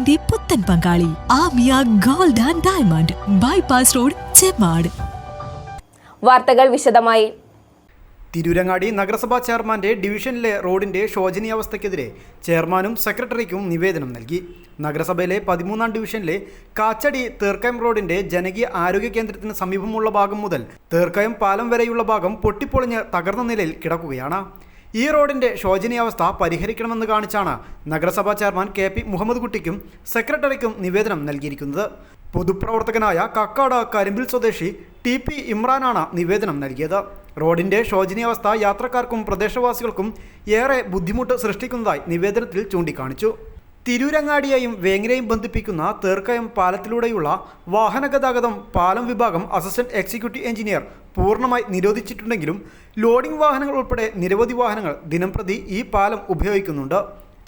വിവാഹത്തിന്റെ പുത്തൻ പങ്കാളി Amiya gold and diamond bypass road Chemmad. വാർത്തകൾ വിശദമായി. തിരൂരങ്ങാടി നഗരസഭാ ചെയർമാന്റെ ഡിവിഷനിലെ റോഡിന്റെ ശോചനീയാവസ്ഥയ്ക്കെതിരെ ചെയർമാനും സെക്രട്ടറിക്കും നിവേദനം നൽകി. നഗരസഭയിലെ പതിമൂന്നാം ഡിവിഷനിലെ കാച്ചടി തീർക്കയം റോഡിന്റെ ജനകീയ ആരോഗ്യ കേന്ദ്രത്തിന് സമീപമുള്ള ഭാഗം മുതൽ തീർക്കയം പാലം വരെയുള്ള ഭാഗം പൊട്ടിപ്പൊളിഞ്ഞ് തകർന്ന നിലയിൽ കിടക്കുകയാണ്. ഈ റോഡിന്റെ ശോചനീയാവസ്ഥ പരിഹരിക്കണമെന്ന് കാണിച്ചാണ് നഗരസഭാ ചെയർമാൻ കെ പി മുഹമ്മദ് കുട്ടിക്കും സെക്രട്ടറിക്കും നിവേദനം നൽകിയിരിക്കുന്നത്. പൊതുപ്രവർത്തകനായ കക്കാട് കരിമ്പിൽ സ്വദേശി ടി പി ഇമ്രാനാണ് നിവേദനം നൽകിയത്. റോഡിന്റെ ശോചനീയാവസ്ഥ യാത്രക്കാർക്കും പ്രദേശവാസികൾക്കും ഏറെ ബുദ്ധിമുട്ട് സൃഷ്ടിക്കുന്നതായി നിവേദനത്തിൽ ചൂണ്ടിക്കാണിച്ചു. തിരൂരങ്ങാടിയെയും വേങ്ങരയും ബന്ധിപ്പിക്കുന്ന തീർക്കയം പാലത്തിലൂടെയുള്ള വാഹന ഗതാഗതം പാലം വിഭാഗം അസിസ്റ്റന്റ് എക്സിക്യൂട്ടീവ് എഞ്ചിനീയർ പൂർണമായി നിരോധിച്ചിട്ടുണ്ടെങ്കിലും ലോഡിംഗ് വാഹനങ്ങൾ ഉൾപ്പെടെ നിരവധി വാഹനങ്ങൾ ദിനംപ്രതി ഈ പാലം ഉപയോഗിക്കുന്നുണ്ട്.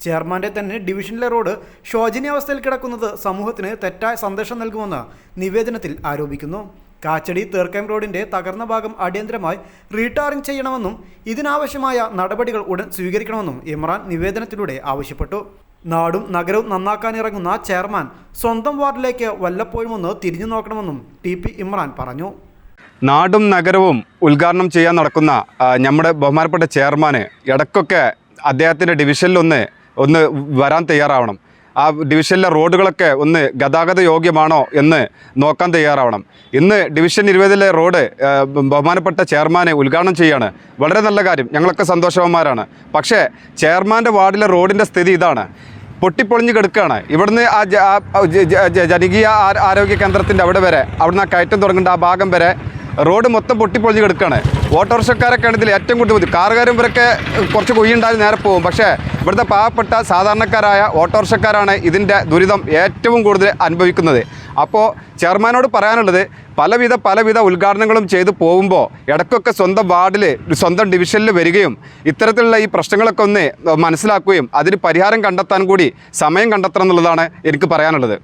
ചെയർമാന്റെ തന്നെ ഡിവിഷനിലെ റോഡ് ശോചനീയാവസ്ഥയിൽ കിടക്കുന്നത് സമൂഹത്തിന് തെറ്റായ സന്ദേശം നൽകുമെന്ന് നിവേദനത്തിൽ ആരോപിക്കുന്നു. കാച്ചടി തീർക്കയം റോഡിന്റെ തകർന്ന ഭാഗം അടിയന്തരമായി റീടാറിംഗ് ചെയ്യണമെന്നും ഇതിനാവശ്യമായ നടപടികൾ ഉടൻ സ്വീകരിക്കണമെന്നും ഇമ്രാൻ നിവേദനത്തിലൂടെ ആവശ്യപ്പെട്ടു. നാടും നഗരവും നന്നാക്കാനിറങ്ങുന്ന ചെയർമാൻ സ്വന്തം വാർഡിലേക്ക് വല്ലപ്പോഴും ഒന്ന് തിരിഞ്ഞു നോക്കണമെന്നും ടി പി ഇമ്രാൻ പറഞ്ഞു. നാടും നഗരവും ഉദ്ഘാടനം ചെയ്യാൻ നടക്കുന്ന നമ്മുടെ ബഹുമാനപ്പെട്ട ചെയർമാന് ഇടയ്ക്കൊക്കെ അദ്ദേഹത്തിന്റെ ഡിവിഷനിലൊന്ന് ഒന്ന് വരാൻ തയ്യാറാവണം. ആ ഡിവിഷനിലെ റോഡുകളൊക്കെ ഒന്ന് ഗതാഗത യോഗ്യമാണോ എന്ന് നോക്കാൻ തയ്യാറാവണം. ഇന്ന് ഡിവിഷൻ ഇരുപതിലെ റോഡ് ബഹുമാനപ്പെട്ട ചെയർമാനെ ഉദ്ഘാടനം ചെയ്യാണ്. വളരെ നല്ല കാര്യം. ഞങ്ങളൊക്കെ സന്തോഷവന്മാരാണ്. പക്ഷേ ചെയർമാന്റെ വാർഡിലെ റോഡിന്റെ സ്ഥിതി ഇതാണ്. പൊട്ടിപ്പൊളിഞ്ഞ് കിടക്കുകയാണ്. ഇവിടുന്ന് ആ ജനകീയ ആരോഗ്യ കേന്ദ്രത്തിന്റെ അവിടെ വരെ അവിടുന്ന് ആ കയറ്റം തുടങ്ങേണ്ട ആ ഭാഗം വരെ റോഡ് മൊത്തം പൊട്ടിപ്പൊളിഞ്ഞ് കിടക്കുകയാണ്. ഓട്ടോറിക്ഷക്കാരൊക്കെയാണ് ഇതിൽ ഏറ്റവും കൂടുതൽ ബുദ്ധി കാറുകാരും ഇവരൊക്കെ കുറച്ച് കുയ്യുണ്ടായി നേരെ പോകും. പക്ഷേ ഇവിടുത്തെ പാവപ്പെട്ട സാധാരണക്കാരായ ഓട്ടോറിക്ഷക്കാരാണ് ഇതിന്റെ ദുരിതം ഏറ്റവും കൂടുതൽ അനുഭവിക്കുന്നത്. അപ്പോൾ ചെയർമാനോട് പറയാനുള്ളത് പലവിധ പലവിധ ഉദ്ഘാടനങ്ങളും ചെയ്തു പോകുമ്പോൾ ഇടയ്ക്കൊക്കെ സ്വന്തം വാർഡിൽ സ്വന്തം ഡിവിഷനിൽ വരികയും ഇത്തരത്തിലുള്ള ഈ പ്രശ്നങ്ങളൊക്കെ ഒന്ന് മനസ്സിലാക്കുകയും അതിന് പരിഹാരം കണ്ടെത്താൻ കൂടി സമയം കണ്ടെത്തണം എന്നുള്ളതാണ് എനിക്ക് പറയാനുള്ളത്.